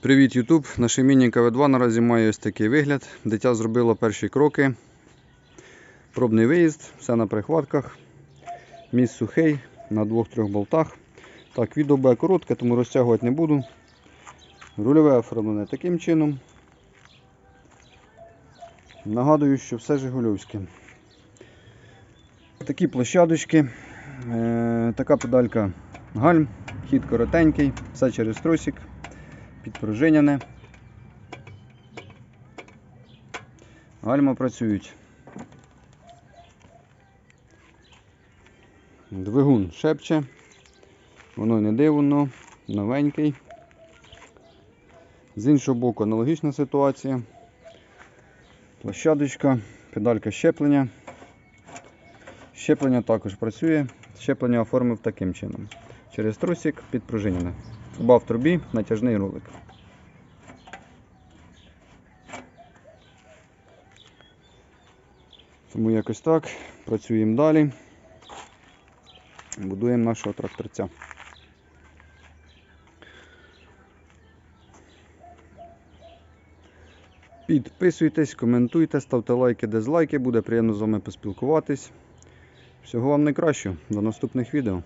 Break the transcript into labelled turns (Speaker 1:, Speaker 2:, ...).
Speaker 1: Привіт, YouTube! Наше міні КВ2 наразі має ось такий вигляд. Дитя зробило перші кроки. Пробний виїзд, все на прихватках. Міст сухий на двох-трьох болтах. Так, відео буде коротке, тому розтягувати не буду. Рульове оформлене таким чином. Нагадую, що все Жигульовське. Такі площадочки, е, така педалька гальм, хід коротенький, все через тросик підпружиняне. Гальма працюють. Двигун шепче. Воно не дивно, новенький. З іншого боку аналогічна ситуація. Площадочка, педалька щеплення. Щеплення також працює. Щеплення оформив таким чином. Через трусик підпружинене. Труба в трубі, натяжний ролик. Тому якось так. Працюємо далі. Будуємо нашого тракторця. Підписуйтесь, коментуйте, ставте лайки, дизлайки. Буде приємно з вами поспілкуватись. Всього вам найкращого. До наступних відео.